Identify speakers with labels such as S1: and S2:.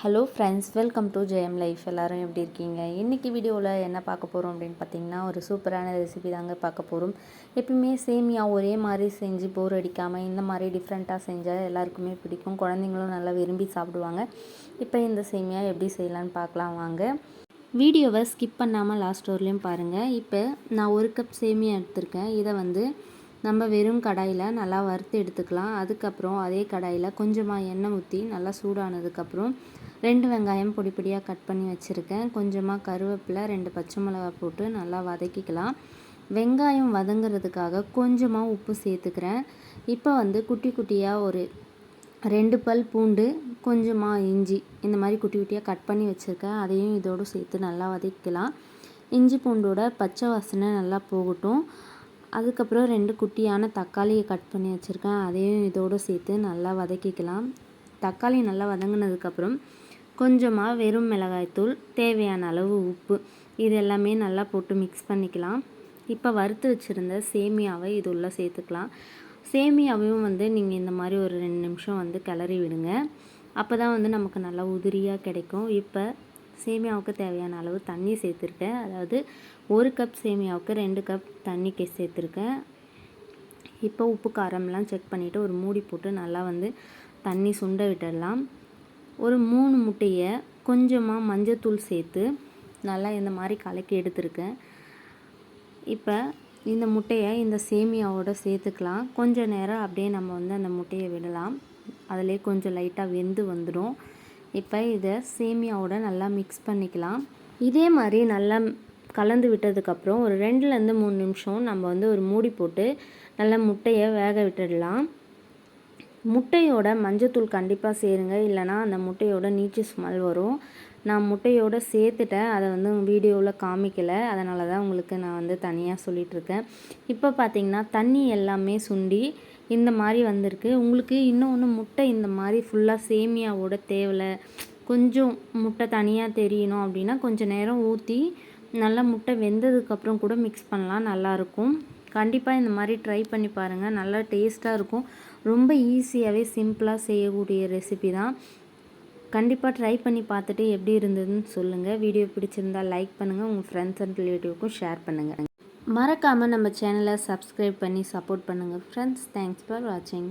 S1: Hello friends welcome to Jayam life எல்லோரும் எப்படி இருக்கீங்க? இன்றைக்கி வீடியோவில் என்ன பார்க்க போகிறோம் அப்படின்னு பார்த்தீங்கன்னா ஒரு சூப்பரான ரெசிபி தாங்க பார்க்க போகிறோம் எப்பயுமே சேமியா ஒரே மாதிரி செஞ்சு போர் அடிக்காமல் இந்த மாதிரி டிஃப்ரெண்ட்டாக செஞ்சால் எல்லாருக்குமே பிடிக்கும். குழந்தைங்களும் நல்லா விரும்பி சாப்பிடுவாங்க. இப்போ இந்த சேமியா எப்படி செய்யலான்னு பார்க்கலாம் வாங்க. வீடியோவை ஸ்கிப் பண்ணாமல் லாஸ்ட் வரலையும் பாருங்கள் இப்போ நான் ஒரு கப் சேமியா எடுத்திருக்கேன். இதை வந்து நம்ம வெறும் கடாயில் நல்லா வறுத்து எடுத்துக்கலாம். அதுக்கப்புறம் அதே கடாயில் கொஞ்சமாக எண்ணெய் ஊற்றி நல்லா சூடானதுக்கப்புறம் ரெண்டு வெங்காயம் பொடி பொடியாக கட் பண்ணி வச்சுருக்கேன். கொஞ்சமாக கருவேப்பிலை ரெண்டு பச்சை மிளகா போட்டு நல்லா வதக்கிக்கலாம். வெங்காயம் வதங்கிறதுக்காக கொஞ்சமாக உப்பு சேர்த்துக்கிறேன். இப்போ வந்து குட்டி குட்டியாக ஒரு ரெண்டு பல் பூண்டு கொஞ்சமாக இஞ்சி இந்த மாதிரி குட்டி குட்டியாக கட் பண்ணி வச்சுருக்கேன். அதையும் இதோடு சேர்த்து நல்லா வதக்கிக்கலாம். இஞ்சி பூண்டோட பச்சை வாசனை நல்லா போகட்டும். அதுக்கப்புறம் ரெண்டு குட்டியான தக்காளியை கட் பண்ணி வச்சுருக்கேன். அதையும் இதோடு சேர்த்து நல்லா வதக்கிக்கலாம். தக்காளி நல்லா வதங்கினதுக்கப்புறம் கொஞ்சமாக வெறும் மிளகாய்த்தூள் தேவையான அளவு உப்பு இது எல்லாமே நல்லா போட்டு மிக்ஸ் பண்ணிக்கலாம். இப்போ வறுத்து வச்சுருந்த சேமியாவை இது உள்ளே சேர்த்துக்கலாம். சேமியாவையும் வந்து நீங்கள் இந்த மாதிரி ஒரு ரெண்டு நிமிஷம் வந்து கிளறி விடுங்க. அப்போ தான் வந்து நமக்கு நல்லா உதிரியாக கிடைக்கும். இப்போ சேமியாவுக்கு தேவையான அளவு தண்ணி சேர்த்துருக்கேன். அதாவது ஒரு கப் சேமியாவுக்கு ரெண்டு கப் தண்ணி சேர்த்துருக்கேன். இப்போ உப்பு காரம்லாம் செக் பண்ணிவிட்டு ஒரு மூடி போட்டு நல்லா வந்து தண்ணி சுண்ட விட்டுடலாம். ஒரு மூணு முட்டையை கொஞ்சமாக மஞ்சத்தூள் சேர்த்து நல்லா இந்த மாதிரி கலக்கி எடுத்துருக்கேன். இப்போ இந்த முட்டையை இந்த சேமியாவோட சேர்த்துக்கலாம். கொஞ்சம் நேரம் அப்படியே நம்ம வந்து அந்த முட்டையை விடலாம். அதிலே கொஞ்சம் லைட்டாக வெந்து வந்துடும். இப்போ இதை சேமியாவோட நல்லா மிக்ஸ் பண்ணிக்கலாம். இதே மாதிரி நல்லா கலந்து விட்டதுக்கப்புறம் ஒரு ரெண்டுலேருந்து மூணு நிமிஷம் நம்ம வந்து ஒரு மூடி போட்டு நல்லா முட்டையை வேக விட்டுடலாம். முட்டையோட மஞ்சத்தூள் கண்டிப்பாக சேருங்க. இல்லைனா அந்த முட்டையோட நீச்சு ஸ்மெல் வரும். நான் முட்டையோடு சேர்த்துட்டேன். அதை வந்து வீடியோவில் காமிக்கலை. அதனால தான் உங்களுக்கு நான் வந்து தனியாக சொல்லிகிட்ருக்கேன் இப்போ பார்த்தீங்கன்னா தண்ணி எல்லாமே சுண்டி இந்த மாதிரி வந்திருக்கு. உங்களுக்கு இன்னொன்று முட்டை இந்த மாதிரி ஃபுல்லாக சேமியாவோட தேவலை. கொஞ்சம் முட்டை தனியாக தெரியணும் அப்படின்னா கொஞ்சம் நேரம் ஊற்றி நல்லா முட்டை வெந்ததுக்கப்புறம் கூட மிக்ஸ் பண்ணலாம். நல்லாயிருக்கும் கண்டிப்பாக இந்த மாதிரி ட்ரை பண்ணி பாருங்கள் நல்லா டேஸ்ட்டாக இருக்கும். ரொம்ப ஈஸியாகவே சிம்பிளாக செய்யக்கூடிய ரெசிபி தான். கண்டிப்பாக ட்ரை பண்ணி பார்த்துட்டு எப்படி இருந்ததுன்னு சொல்லுங்கள் வீடியோ பிடிச்சிருந்தால் லைக் பண்ணுங்கள் உங்கள் ஃப்ரெண்ட்ஸ் அண்ட் ரிலேட்டிவ்க்கும் ஷேர் பண்ணுங்கள் மறக்காமல் நம்ம சேனலை சப்ஸ்கிரைப் பண்ணி சப்போர்ட் பண்ணுங்கள் ஃப்ரெண்ட்ஸ் தேங்க்ஸ் ஃபார் வாட்சிங்